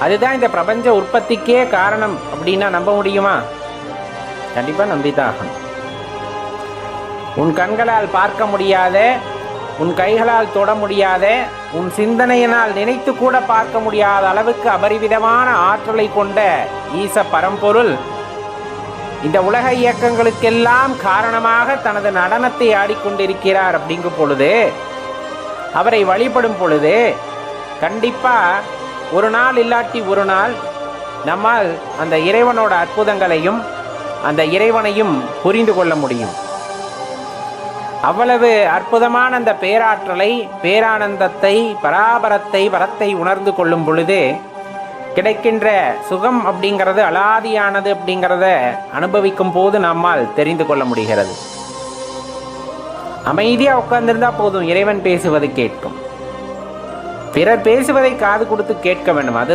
அதுதான் இந்த பிரபஞ்ச உற்பத்திக்கே காரணம் அப்படின்னா நம்ப முடியுமா? கண்டிப்பா நம்பிதான் உன் கண்களால் பார்க்க முடியாத உன் கைகளால் தொட முடியாத உன் சிந்தனையினால் நினைத்து கூட பார்க்க முடியாத அளவுக்கு அபரிவிதமான ஆற்றலை கொண்ட ஈச பரம்பொருள் இந்த உலக இயக்கங்களுக்கெல்லாம் காரணமாக தனது நடனத்தை ஆடிக்கொண்டிருக்கிறார் அப்படிங்கும் பொழுது அவரை வழிபடும் பொழுது கண்டிப்பாக ஒரு நாள் இல்லாட்டி ஒரு நாள் நம்மால் அந்த இறைவனோட அற்புதங்களையும் அந்த இறைவனையும் புரிந்து கொள்ள முடியும். அவ்வளவு அற்புதமான அந்த பேராற்றலை பேரானந்தத்தை பராபரத்தை வரத்தை உணர்ந்து கொள்ளும் பொழுது கிடைக்கின்ற சுகம் அப்படிங்கிறது அலாதியானது அப்படிங்கிறத அனுபவிக்கும் போது நம்மால் தெரிந்து கொள்ள முடிகிறது. அமைதியாக உட்கார்ந்திருந்தா போதும் இறைவன் பேசுவது கேட்கும். பிறர் பேசுவதை காது கொடுத்து கேட்க வேண்டும். அது